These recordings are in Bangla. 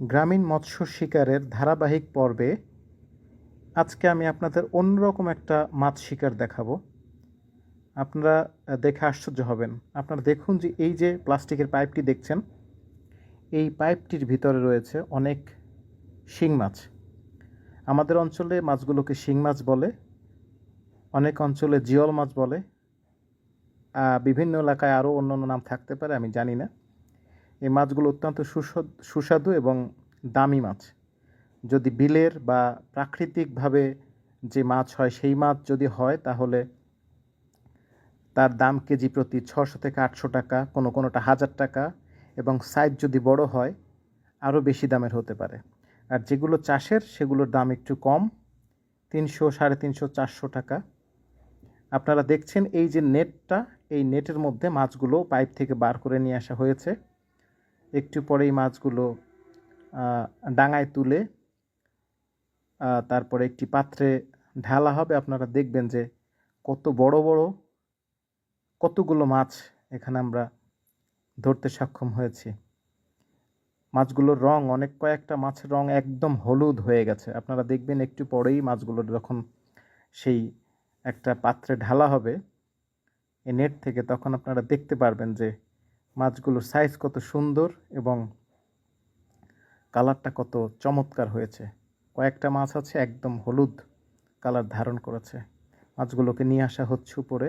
গ্রামীণ মৎস্য শিকারের ধারাবাহিক পর্বে আজকে আমি আপনাদের অন্যরকম একটা মাছ শিকার দেখাবো। আপনারা দেখে আশ্চর্য হবেন। আপনারা দেখুন যে এই যে প্লাস্টিকের পাইপটি দেখছেন, এই পাইপটির ভিতরে রয়েছে অনেক শিং মাছ। আমাদের অঞ্চলে মাছগুলোকে শিং মাছ বলে, অনেক অঞ্চলে জিওল মাছ বলে বিভিন্ন এলাকায় আরও অন্য অন্য নাম থাকতে পারে, আমি জানি না। এই মাছগুলো অত্যন্ত সুস্বাদু এবং দামি মাছ। যদি বিলের বা প্রাকৃতিকভাবে যে মাছ হয়, সেই মাছ যদি হয়, তাহলে তার দাম কেজি প্রতি ছশো থেকে আটশো টাকা, কোনো কোনোটা হাজার টাকা এবং সাইজ যদি বড় হয়, আরও বেশি দামের হতে পারে। আর যেগুলো চাষের, সেগুলোর দাম একটু কম, তিনশো সাড়ে তিনশো চারশো টাকা। আপনারা দেখছেন এই যে নেটটা, এই নেটের মধ্যে মাছগুলো পাইপ থেকে বার করে নিয়ে আসা হয়েছে। একটু পরেই মাছগুলো ডাঙায় তুলে তারপরে একটি পাত্রে ঢালা হবে। আপনারা দেখবেন যে কত বড় বড়, কতগুলো মাছ এখানে আমরা ধরতে সক্ষম হয়েছি। মাছগুলোর রং, অনেক কয়েকটা মাছের রং একদম হলুদ হয়ে গেছে। আপনারা দেখবেন একটু পরেই মাছগুলো যখন সেই একটা পাত্রে ঢালা হবে এই নেট থেকে তখন আপনারা দেখতে পারবেন যে মাছগুলোর সাইজ কত সুন্দর এবং কালারটা কত চমৎকার হয়েছে। কয়েকটা মাছ আছে একদম হলুদ কালার ধারণ করেছে। মাছগুলোকে নিয়ে আসা হচ্ছে উপরে।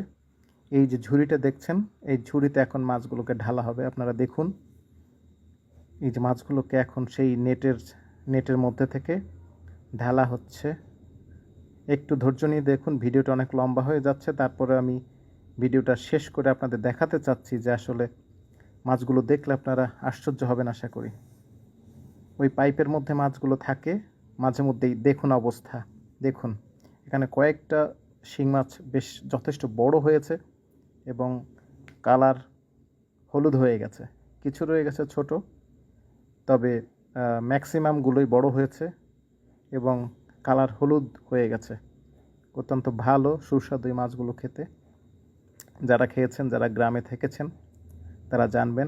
এই যে ঝুড়িটা দেখছেন, এই ঝুড়িতে এখন মাছগুলোকে ঢালা হবে। আপনারা দেখুন, এই যে মাছগুলোকে এখন সেই নেটের নেটের মধ্যে থেকে ঢালা হচ্ছে। একটু ধৈর্য নিয়ে দেখুন, ভিডিওটা অনেক লম্বা হয়ে যাচ্ছে। তারপরে আমি ভিডিওটা শেষ করে আপনাদের দেখাতে চাচ্ছি যে আসলে মাছগুলো দেখলে আপনারা আশ্চর্য হবেন আশা করি। ওই পাইপের মধ্যে মাছগুলো থাকে, মাঝে মধ্যেই দেখুন অবস্থা। দেখুন, এখানে কয়েকটা শিং মাছ বেশ যথেষ্ট বড় হয়েছে এবং কালার হলুদ হয়ে গেছে। কিছু রয়ে গেছে ছোট, তবে ম্যাক্সিমামগুলোই বড় হয়েছে এবং কালার হলুদ হয়ে গেছে। অত্যন্ত ভালো, সুস্বাদু মাছগুলো খেতে। যারা খেয়েছেন, যারা গ্রামে থেকেছেন তারা জানবেন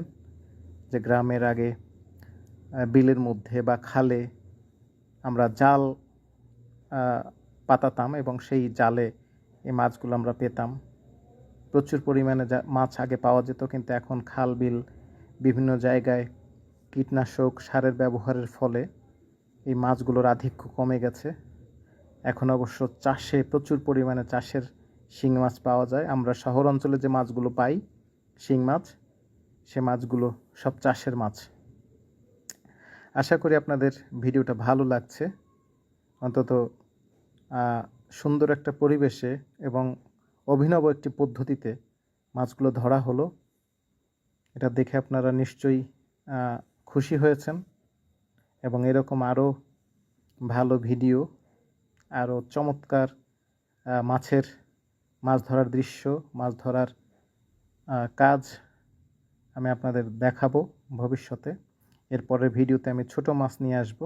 যে গ্রামের আগে বিলের মধ্যে বা খালে আমরা জাল পাতাতাম এবং সেই জালে এই মাছগুলো আমরা পেতাম। প্রচুর পরিমাণে মাছ আগে পাওয়া যেত, কিন্তু এখন খাল, বিল, বিভিন্ন জায়গায় কীটনাশক, সারের ব্যবহারের ফলে এই মাছগুলোর আধিক্য কমে গেছে। এখন অবশ্য চাষে প্রচুর পরিমাণে চাষের শিং মাছ পাওয়া যায়। আমরা শহর অঞ্চলে যে মাছগুলো পাই, শিং মাছ সে মাছগুলো সব চাষের মাছ। আশা করি আপনাদের ভিডিওটা ভালো লাগছে। অন্তত সুন্দর একটা পরিবেশে এবং অভিনব একটি পদ্ধতিতে মাছগুলো ধরা হলো। এটা দেখে আপনারা নিশ্চয়ই খুশি হয়েছেন এবং এরকম আরও ভালো ভিডিও, আরও চমৎকার মাছের, মাছ ধরার দৃশ্য, মাছ ধরার কাজ আমি আপনাদের দেখাবো ভবিষ্যতে। এরপরের ভিডিওতে আমি ছোট মাছ নিয়ে আসব,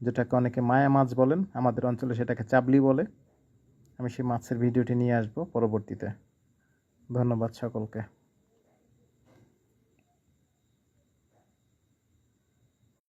যেটাকে অনেকে মায়া মাছ বলেন। আমাদের অঞ্চলে সেটাকে চাবলি বলে। আমি সেই মাছের ভিডিওটি নিয়ে আসব পরবর্তীতে। ধন্যবাদ সকলকে।